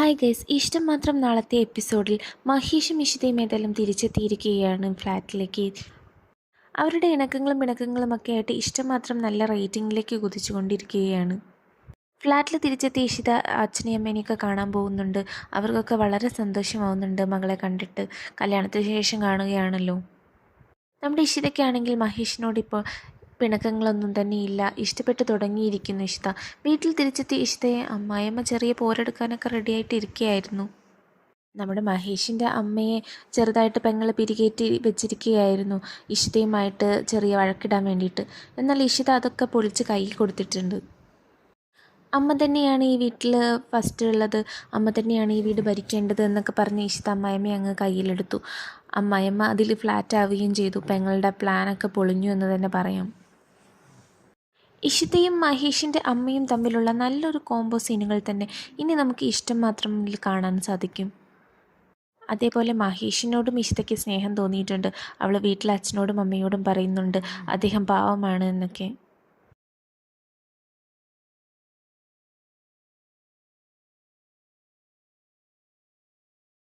Hi guys ഇഷ്ടം മാത്രം നാളത്തെ എപ്പിസോഡിൽ മഹേഷും ഇഷിതയും ഏതായാലും തിരിച്ചെത്തിയിരിക്കുകയാണ് ഫ്ലാറ്റിലേക്ക്. അവരുടെ ഇണക്കങ്ങളും പിണക്കങ്ങളും ഒക്കെ ആയിട്ട് ഇഷ്ടം മാത്രം നല്ല റേറ്റിംഗിലേക്ക് കുതിച്ചുകൊണ്ടിരിക്കുകയാണ് ഫ്ലാറ്റിൽ തിരിച്ചെത്തിയ ഇഷിത അച്ഛനെയും അമ്മേനെയൊക്കെ കാണാൻ പോകുന്നുണ്ട്. അവർക്കൊക്കെ വളരെ സന്തോഷമാവുന്നുണ്ട് മകളെ കണ്ടിട്ട്. കല്യാണത്തിന് ശേഷം കാണുകയാണല്ലോ. നമ്മുടെ ഇഷിതയ്ക്കാണെങ്കിൽ മഹേഷിനോട് ഇപ്പോൾ പിണക്കങ്ങളൊന്നും ഇല്ല. ഇഷ്ടപ്പെട്ട് തുടങ്ങിയിരിക്കുന്നു ഇഷിത. വീട്ടിൽ തിരിച്ചെത്തി ഇഷിതയെ അമ്മായിയമ്മ ചെറിയ പോരെടുക്കാനൊക്കെ റെഡിയായിട്ട് ഇരിക്കുകയായിരുന്നു. നമ്മുടെ മഹേഷിന്റെ അമ്മയെ ചെറുതായിട്ട് പെങ്ങൾ പിരികേറ്റി വെച്ചിരിക്കുകയായിരുന്നു ഇഷിതയുമായിട്ട് ചെറിയ വഴക്കിടാൻ വേണ്ടിയിട്ട്. എന്നാൽ ഇഷിത അതൊക്കെ പൊളിച്ച് കൈ കൊടുത്തിട്ടുണ്ട്. അമ്മ തന്നെയാണ് ഈ വീട്ടിൽ ഫസ്റ്റ് ഉള്ളത്. അമ്മ തന്നെയാണ് ഈ വീട് ഭരിക്കേണ്ടത് എന്നൊക്കെ പറഞ്ഞ് ഇഷിത അമ്മായിമ്മ അങ്ങ് കയ്യിലെടുത്തു. അമ്മായിമ്മ അതിൽ ഫ്ലാറ്റ് ആവുകയും ചെയ്തു. പെങ്ങളുടെ പ്ലാനൊക്കെ പൊളിഞ്ഞു എന്ന് തന്നെ പറയാം. ഇഷിതയും മഹേഷിന്റെ അമ്മയും തമ്മിലുള്ള നല്ലൊരു കോംബോ സീനുകൾ തന്നെ ഇനി നമുക്ക് ഇഷ്ടം മാത്രം കാണാൻ സാധിക്കും. അതേപോലെ മഹേഷിനോടും ഇഷിതയ്ക്ക് സ്നേഹം തോന്നിയിട്ടുണ്ട്. അവൾ വീട്ടിലെ അച്ഛനോടും അമ്മയോടും പറയുന്നുണ്ട്. അദ്ദേഹം പാവമാണ് എന്നൊക്കെ.